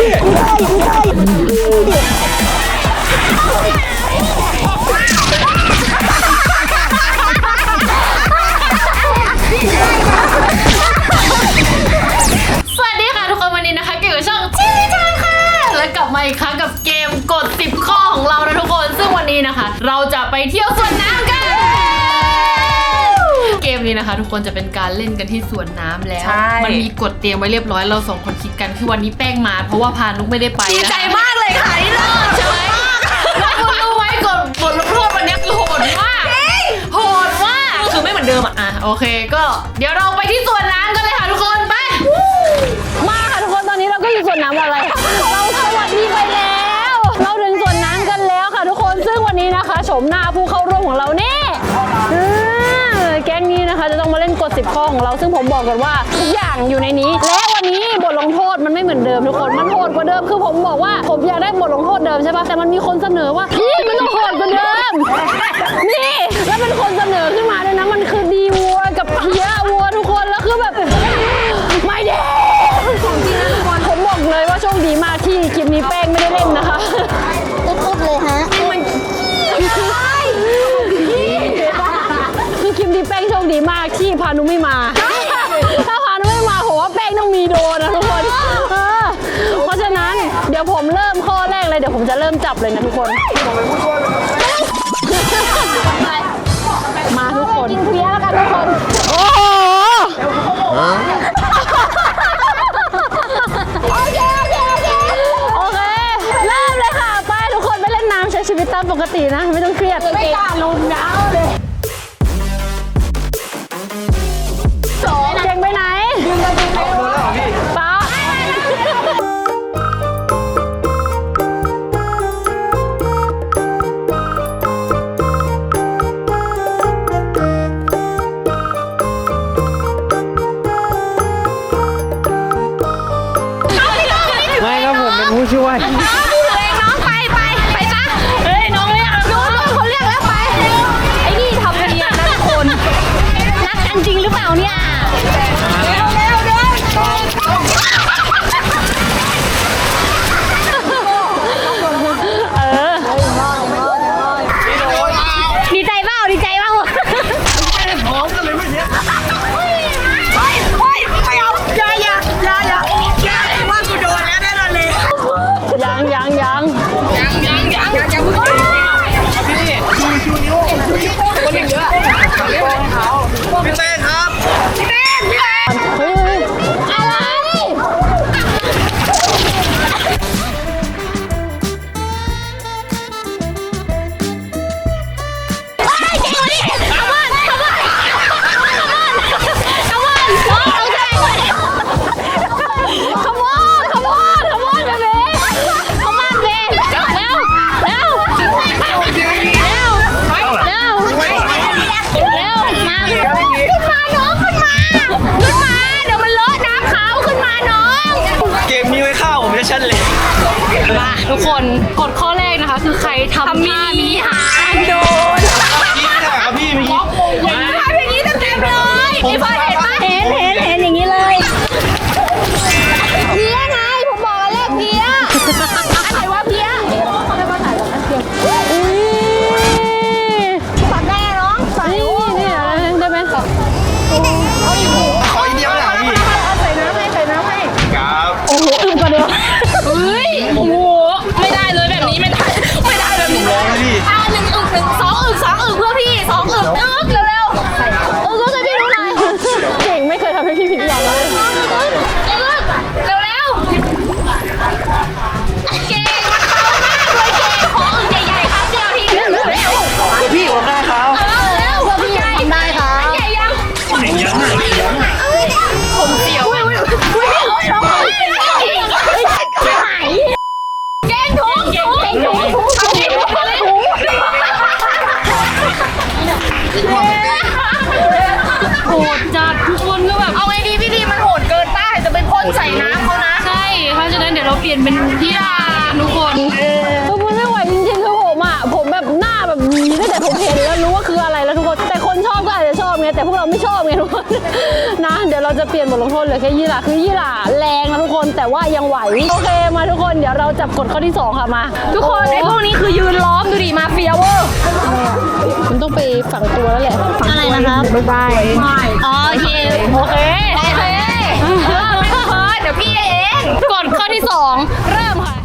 สวัสดีค่ะทุกคนวันนี้นะคะเกี่ยวกับช่องชิลิชานค่ะ และกลับมาอีกครั้งกับเกมกด 10 ข้อของเรานะทุกคน ซึ่งวันนี้นะคะ เราจะไปเที่ยวสวนน้ำ นเกมนี้นะคะ ทุกคนจะเป็นการเล่นกันที่สวนน้ำแล้ว ใช่ มันมีกฎเตรียมไว้เรียบร้อยเราสองคนคิดกันคือวันนี้แป้งมา เพราะว่าพานุกไม่ได้ไปดีนะใจมากเลยค่ะที่เลิกใช่ไหมแล้วคุณรู้ไหมกฎบทลงโทษวันนี้คือโหดมากโหดมากคือไม่เหมือนเดิมอะ อะโอเคก็เดี๋ยวเราไปที่สวนน้ำกันเลยค่ะทุกคนไป มาค่ะทุกคนตอนนี้เราก็อยู่สวนน้ำอะไร เราสวัสดีไปแล้ว เราถึงสวนน้ำกันแล้วค่ะทุกคนซึ่งวันนี้นะคะโฉมหน้าผู้เข้าร่วมของเรานี่ 10 ข้อของเราซึ่งผมบอกกันว่าทุกอย่างอยู่ในนี้ และวันนี้บทลงโทษมันไม่เหมือนเดิมทุกคนมันโหดกว่าเดิมคือผมบอกว่าผมอยากได้บทลงโทษเดิมใช่ปะแต่มันมีคนเสนอว่าพี่มันต้องโหดกว่าเดิมนี่แล้วเป็นคน ไม่มา ถ้าพานุไม่มาผมว่าแป้งต้องมีโดนนะทุกคนเออเพราะฉะนั้นเดี๋ยวผมเริ่มข้อแรกเลยเดี๋ยวผมจะเริ่มจับเลยนะทุกคน มาทุกคนกินเพี้ยแล้วกันทุกคน โอ้โหโอเคโอเคโอเคโอเค เริ่มเลยค่ะ ไปทุกคนไปเล่นน้ำใช้ชีวิตตามปกตินะ ไม่ต้องเครียด ไม่กล้าลงน้ำเลย คนกฎข้อแรกนะคะ คือใครทำท่ามินิฮาร์ทโดน พี่นี่แหละครับพี่เมื่อกี้ ทำอย่างนี้เต็มๆเลยไอ้พ่อ จะเปลี่ยนบทลงโทษเหลือแค่ยี่หร่าคือยี่หร่าแรงนะทุกคนแต่ว่ายังไหวโอเคมาทุกคนเดี๋ยวเราจับกฎข้อที่สองค่ะมา ทุกคนไอ้พวกนี้คือยืนล้อมดูดิมาเฟียเวอร์คุณต้องไปฝังตัวแล้วแหละอะไรนะครับบ๊ายบายอ๋อโอเคโอเคโอเคเออไม่พอเดี๋ยวพี่เองกฎข้อที่สองเริ่มค่ะ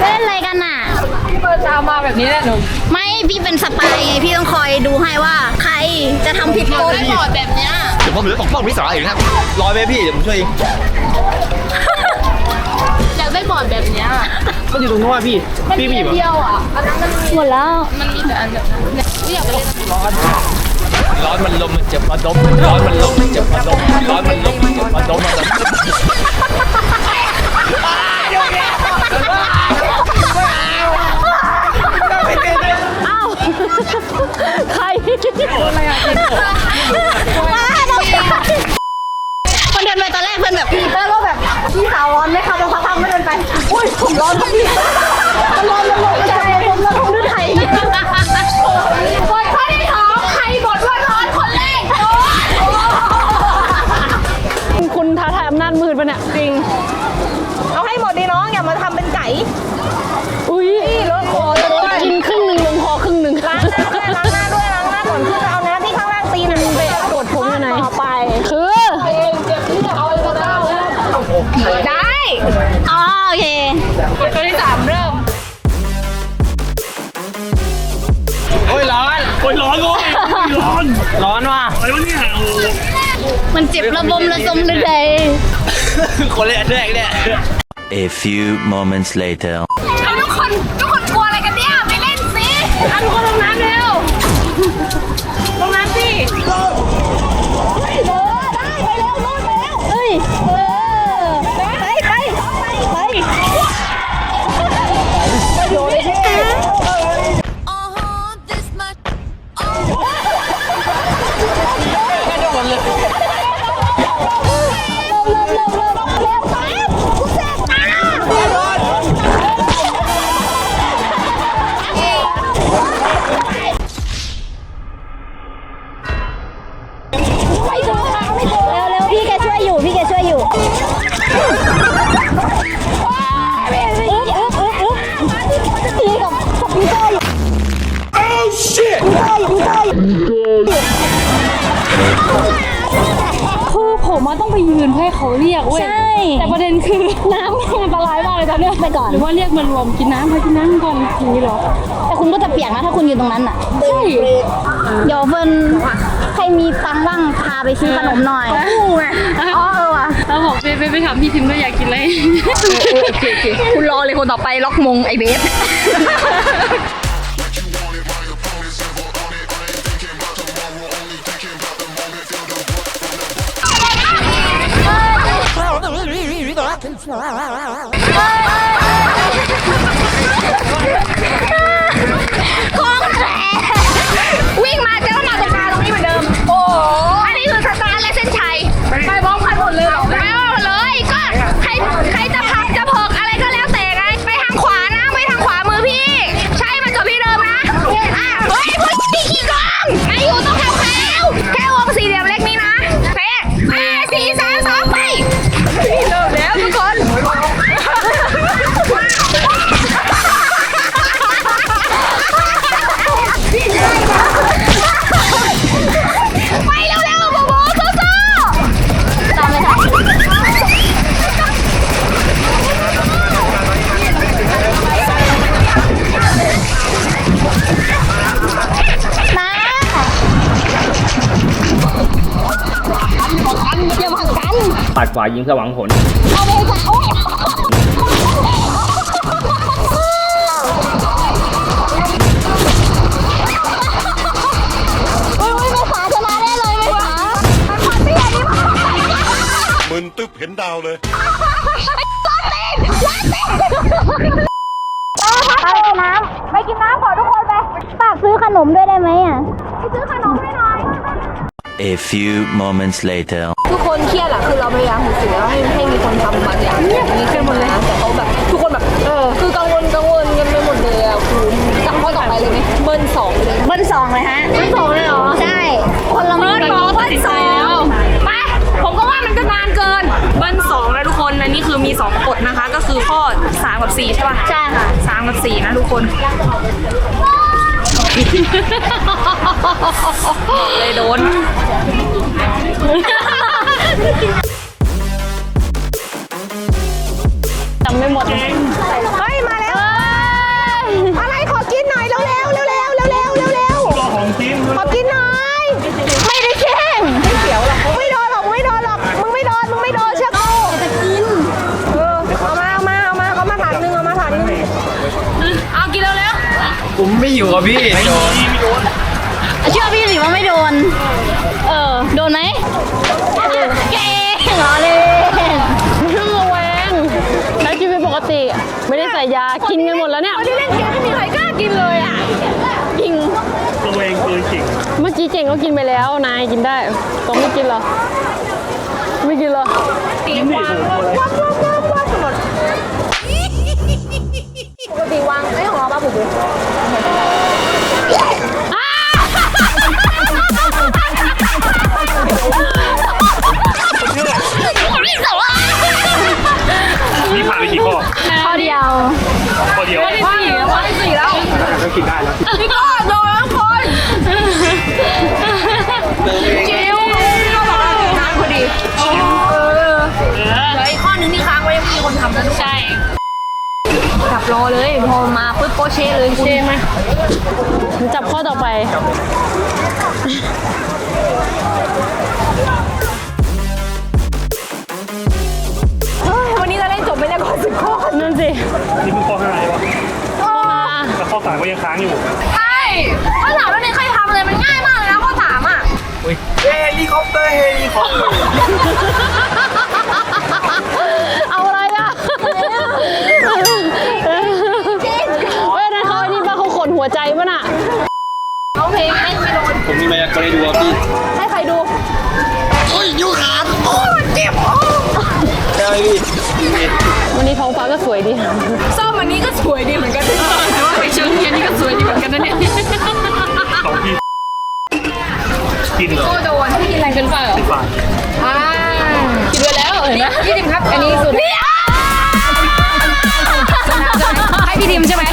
เล่นอะไรกันน่ะ พี่ เบิร์ดตามมาแบบนี้แหละหนูไม่พี่เป็นสปายไงพี่ต้องคอยดูให้ว่า ใครจะทำผิดกฎได้บอดแบบเนี้ยเดี๋ยวผมเหลือสองฟองพี่สาวเองนะครับร้อยไหมพี่เดี๋ยวผมช่วยเองอยากได้บอดแบบเนี้ยมันอยู่ตรงนู้นว่ะพี่ พี่พี่เดียวอะอันนั้นมันมีหมดแล้ว มันมีแต่อันแบบนั้นเนี่ยไม่อยากไปเล่นร้อนมันลมมันเจ็บมาดมร้อนมันลมมันเจ็บมาดมร้อนมันลมมันเจ็บมาดมมาดม ใครคนเดินไปตอนแรกเพื่อนแบบพี่เพื่อนก็แบบพี่สาวร้อนไหมคะแต่พักพักไม่เดินไปอุ้ยผมร้อนครับพี่มันร้อนมันร้อนใจผมร้อนผมด้วยไทยบอดข้อที่สองใครบอดว่า ร้อนร้อนว่ะอะไรวะเนี่ยโอ้มันเจ็บระบมระสมเลย คนแรกแรกเนี่ย A few moments later. เอาทุกคน ทุกคนกลัวอะไรกันเนี่ย ไปเล่นสิเอาทุกคน คอมพิวเตอร์อยู่คอมพิวเตอร์อยู่คือผมมาต้องไปยืนเพื่อให้เขาเรียกเว้ย ใช่ แต่ประเด็นคือน้ำมันอันตรายมากเลยตอนเนี้ยไปก่อน หรือว่าเรียกมารวมกินน้ำไปกินน้ำก่อนอย่างนี้เหรอ แต่คุณก็จะเปียกนะถ้าคุณอยู่ตรงนั้นอะ ใช่เดี๋ยวเฟิร์นใครมีตังค์บ้างพาไปซื้อขนมหน่อยอู้ไงอ๋อเออว่ะเราบอกไปไปไปถามพี่ทิมด้วยอยากกินอะไร คุณรอเลยคนต่อไปล็อกมงไอเบส wow, wow, wow. มาอย่าหวังกันปัดขวายิงสว่างผลเอาไปจ้ะโอ้ยโอ้ยไม่ขาชนะได้เลยไม่ขามันพันไม่ได้นี่มันมึนตึ๊บเห็น กินน้ำขอทุกคนไปฝากซื้อขนมด้วยได้ไหมอะไปซื้อขนมให้หน่อย A few moments later ทุกคนเครียดอะคือเราพยายามหาสื่อให้ให้มีคนทำบางอย่างมีแค่หมดเลยแต่เขาแบบทุกคนแบบเออคือกังวลกังวลกันไปหมดเลยอะคุณตั้งข้อต่อไปเลยไหมเบิ้ลสองเลยเบิ้ลสองเลยฮะามกับสี่ใช่ป่ะใช่ค่ะสามกับสี่นะทุกคนเลยโดนจำไม่หมด เอากินแล้วแล้วผมไม่อยู่กับพี่ไม่โดนเชื่อพี่สิว่าไม่โดน เออ โดนไหมเก่งเหรอเลยไม่ต้องระแวงใช้ชีวิตปกติ ไม่ได้ใส่ยา กินกันหมดแล้วเนี่ยที่เล่นเกมไม่มีใครกล้ากินเลยอะจริงระแวงเกินจริงเมื่อกี้เก่งก็กินไปแล้ว นายกินได้ต้องไม่กินเหรอ ไม่กินเหรอป นี่ผ่านไปกี่ข้อข้อเดียวข้อเดียวข้อสี่ข้อที่สี่แล้ว ก็กินได้แล้ว พี่ก็โดน เช่เลยคุณเช่ไหมจับข้อต่อไป เฮ้ย วันนี้เราเล่นจบไปแล้วก็สิบข้อนั่นสินี่เพิ่งข้อห้าเลยวะข้อมาแต่ข้อสามก็ยังค้างอยู่ใช่ข้อถามแล้วเนี่ยใครทำเลย มันง่ายมากเลยนะข้อถามอะเอา หัวใจป่ะน่ะเอาเพลงเล่นไม่โดนผมมีมายากลให้ดูครับพี่ให้ใครดูได้พี่วันนี้ท้องฟ้าก็สวยดีส้มอันนี้ก็สวยดีเหมือนกันแต่ว่าไปเชิงเทียนนี่ก็สวยดีเหมือนกันนะเนี่ยสองที่กินเหรอโดนที่กินแรงเกินไปเหรอฝ่ายอ่าคิดไว้แล้วเห็นไหมยี่สิบครับ อันนี้สุดนี่ให้พี่ดิมใช่ไหม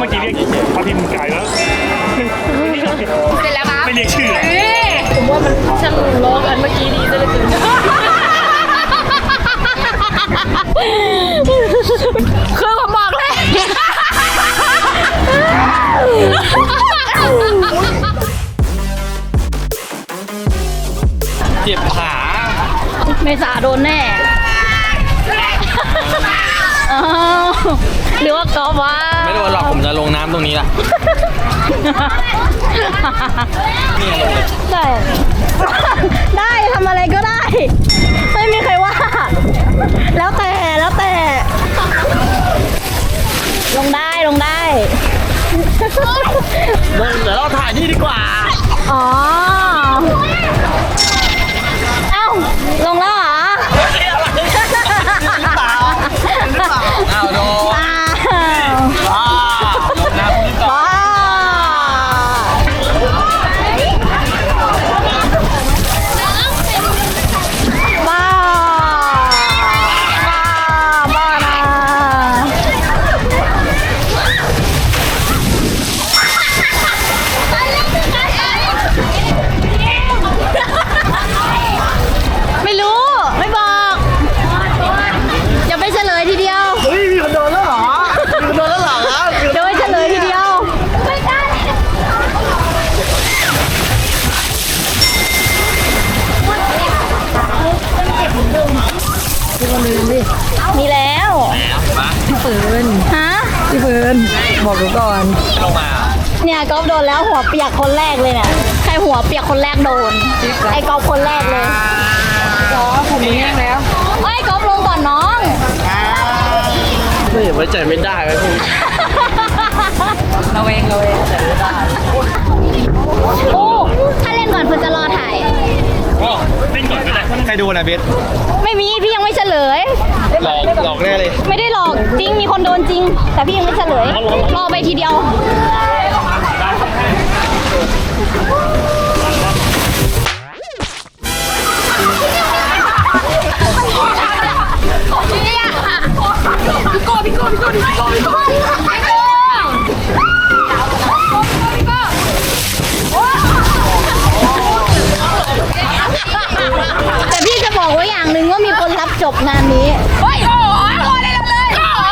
เมื่อกี้เรียกพอพิมพ์ไก่แล้ว เสร็จแล้วครับไม่เรียกชื่อผมว่ามันช่างร้องอันเมื่อกี้ดีซะเหลือเกินคือผมบอกเลย เจ็บขาเมษาโดนแน่อ้าว หรือว่ากอล์ฟวะไม่โดนหรอกผมจะลงน้ำตรงนี้แหละนี่ลงเลยได้ ได้ทำอะไรก็ได้ ไม่มีใครว่า แล้วแต่แล้วแต่ ลงมาเนี่ยก๊อฟโดนแล้วหัวเปียกคนแรกเลยเนี่ยใครหัวเปียกคนแรกโดน ไอ้ก๊อฟคนแรกเลยก๊อฟผมแห้งแล้วเอ้ยก๊อฟลงก่อนน้องไม่ไว้ใจไม่ได้เลยพี่เราเองเราเองโอ้ถ้าเล่นก่อนเพื่อจะรอถ่าย ก็เล่นก่อนก็ได้ใครดูนะเบสไม่มีพี่ยังไม่เฉลย หลอกหลอกแน่เลยไม่ได้หลอกจริงมีคนโดนจริง แต่พี่ยังไม่เฉลยรอไปทีเดียวพี่โก้พี่โก้พี่โก้พี่โก้พี่โก้ บอกไว้อย่างหนึ่งว่ามีคนรับจบงานนี้เฮ้ยก็หอก็เลยเลยก็อ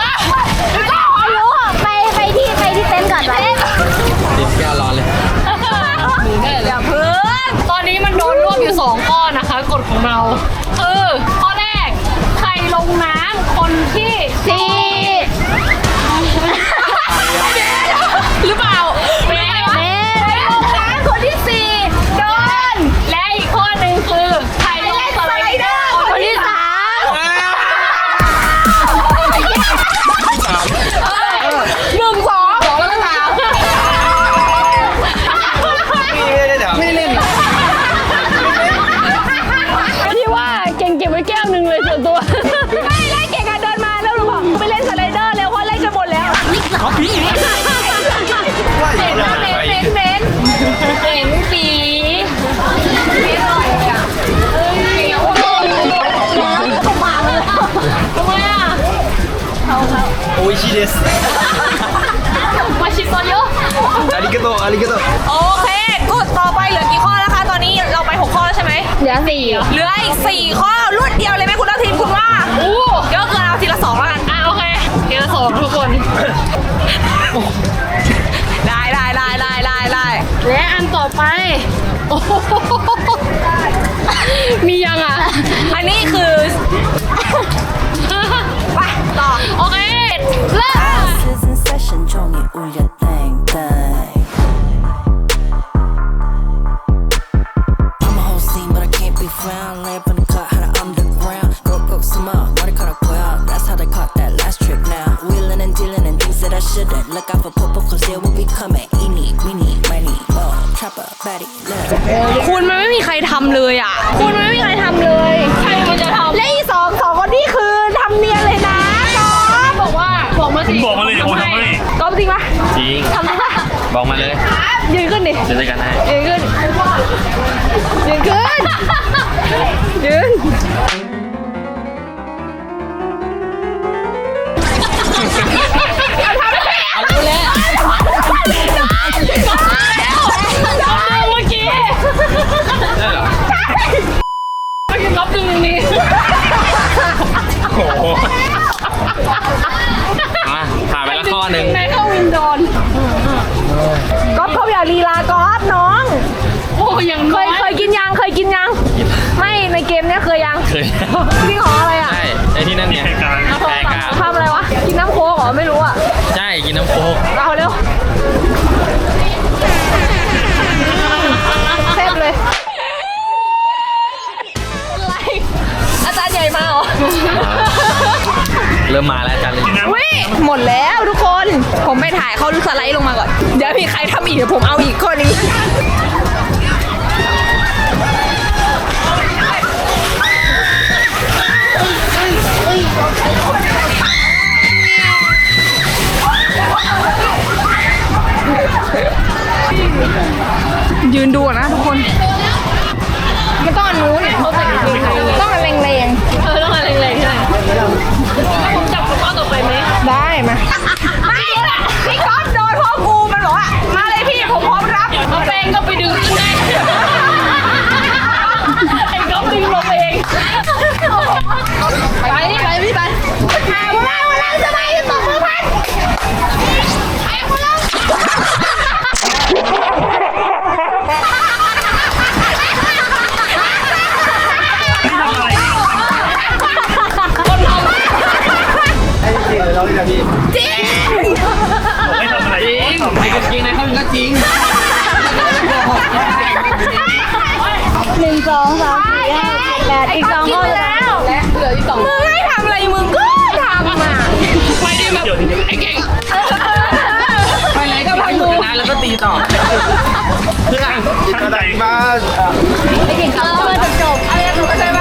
ก็หอรู้ไปไปที่ไปที่เต็นท์ก่อนไปเต็นท์แก้วร้อนเลยหมูแน่เลยเพื่อนตอนนี้มันโดนรวบอยู่สองก้อนนะคะกฎของเรา อ้ยชิเดสมาชิโตโยอาริกาโตอาริกาโตโอเคกดต่อไปเหลือกี่ข้อแล้วคะตอนนี้เราไปหกข้อแล้วใช่ไหมเหลือสี่เหลืออีกสี่ข้อรวดเดียวเลยไหมคุณอาทิตย์คุณว่าอู้เยอะเกินเอาทีละสองแล้วกันอะโอเคเทีละสองทุกคน ได้ได้ได้ได้ได้ได้และอันต่อไปโอ้โหมียังอะ อันนี้คือ ไปต่อโอเค เริ่ม in session 종이 울려 땡땡 I'm a whole scene but I can't be found Lamp in the cut how to underground Go go some up 머리 cut up out That's how they caught that last trick now Wheeling and dealing and things that I shouldn't Look out for popo cause they will be coming Eeny meeny miny mo Trapper baddie look คุณมันไม่มีใครทำเลยอ่ะ คุณมันไม่มีใครทำเลย ใครมันจะทำ และอีสองสองคนนี้คือทำเนียนเลยนะก๊อฟ บอกว่า บอกมาสิบอกมาเลยเดี๋ยวผมทำให้ก๊อฟจริงปะจริง ทำได้ปะบอกมาเลยยืนขึ้นดิเดี๋ยวจัดการให้ยืนขึ้น ยืนขึ้น ยืนเมื่อกี้ ได้เหรอ ริ่มมาแล้วอาจารย์เลยวิหมดแล้วทุกคน ผมไปถ่ายเขาสไลด์ลงมาก่อน เดี๋ยวมีใครทำอีกเดี๋ยวผมเอาอีกข้อนี้ ลยนะพี่จริงไม่ทำอะไรจริงไอ้กางเกงในเขาก็จริงหนึ่งสองสามสี่ห้าหกแปดอีกสองข้อแล้วและเหลืออีกสองมึงให้ทำอะไรมึงก็ทำอะไม่ได้แบบไอ้เก่งไปไหนก็พังชนะแล้วก็ตีต่อเพื่อนตั้งใจมากเออมาจบจบอะไรถูกใช่ไหม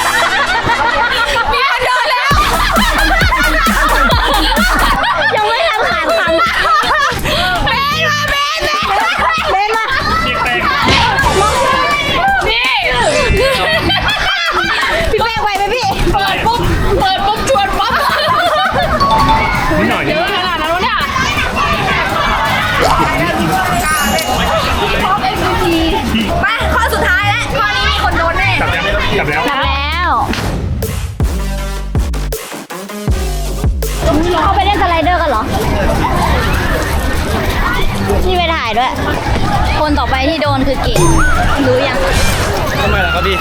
คนต่อไปที่โดนคือเก่ง รู้ยัง ทำไมล่ะครับพี่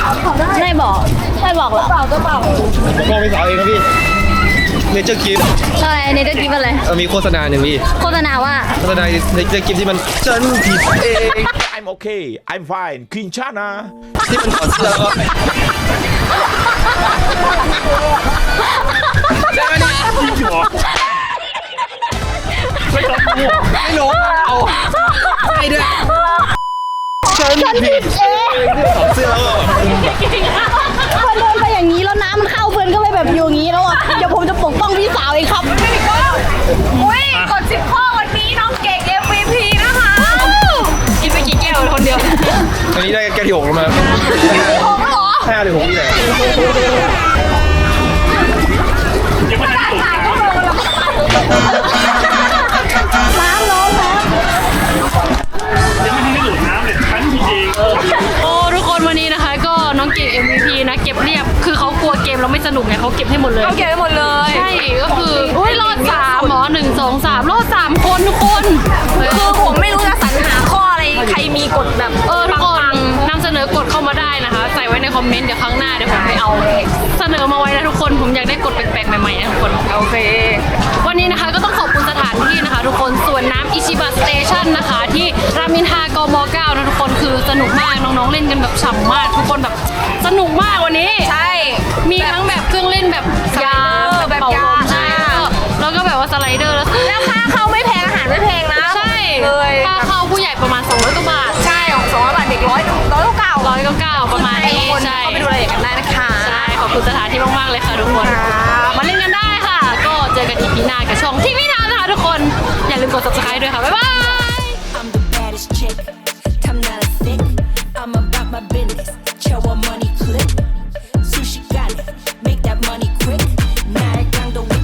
ไม่บอก ไม่บอกหรอกผมก็ไปสาวเองครับพี่เนเจอร์กิฟต์อะไรในเรื่องคลิปอะไร มีโฆษณาหนึ่งพี่ โฆษณาว่าโฆษณาเนเจอร์กิฟต์ที่มันฉันผิดเอง I'm okay I'm fine คินชานะที่มันถอดเสื้อแล้วก็ใช่ไหมเนี่ยจริงเหรอ ไม่รู้เอาใช่ด้วยฉันผิดเองถอดเสื้อแล้วก็เพื่อเดินไปอย่างนี้แล้วน้ำมันเข้าเพื่อนก็เลยแบบอยู่อย่างนี้แล้วอะเดี๋ยวผมจะปกป้องพี่สาวเองครับอุ้ยกดสิบข้อวันนี้น้องเก่ง MVP นะคะกินไปกี่แก้วคนเดียวอันนี้ได้แก้วที่หกแล้วมาห้าหรือหกนี่แหละ MVP นะเก็บเรียบ คือเขากลัวเกมเราไม่สนุกไงเขาเก็บให้หมดเลย เขาเก็บไปหมดเลย ใช่ก็คืออุ้ยรอดสามหมอหนึ่งสองสามรอดสามคนทุกคนคือผมไม่รู้จะสรรหาข้ออะไร ใครมีกฎแบบเออทุกคนนำเสนอกฎเข้ามาได้นะคะ ใส่ไว้ในคอมเมนต์เดี๋ยวครั้งหน้าเดี๋ยวผมไปเอา เสนอมาไว้นะทุกคนผมอยากได้กฎแปลกๆใหม่ๆนะทุกคน โอเค สนุกมากน้องๆเล่นกันแบบฉ่ำมาก ทุกคนแบบสนุกมากวันนี้ ใช่ มีทั้งแบบเครื่องเล่นแบบยาแบบเป่ายาลมใช่แล้วก็แบบว่าสไลเดอร์แล้วแล้วค่าเข้าไม่แพงอาหารไม่แพงนะใช่เลยค่าเข้าผู้ใหญ่ประมาณ200กว่าบาทใช่ของสองร้อยบาทเด็กร้อยร้อยเก้าร้อยเก้าประมาณนี้คนใช่เข้าไปดูรายละเอียดกันได้นะคะใช่ขอบคุณสถานที่มากๆเลยค่ะทุกคนมาเล่นกันได้ค่ะ ก็เจอกันอีพีหน้ากับช่องที่พี่ทานนะคะทุกคนอย่าลืมกด subscribe ด้วยค่ะบ๊ายบาย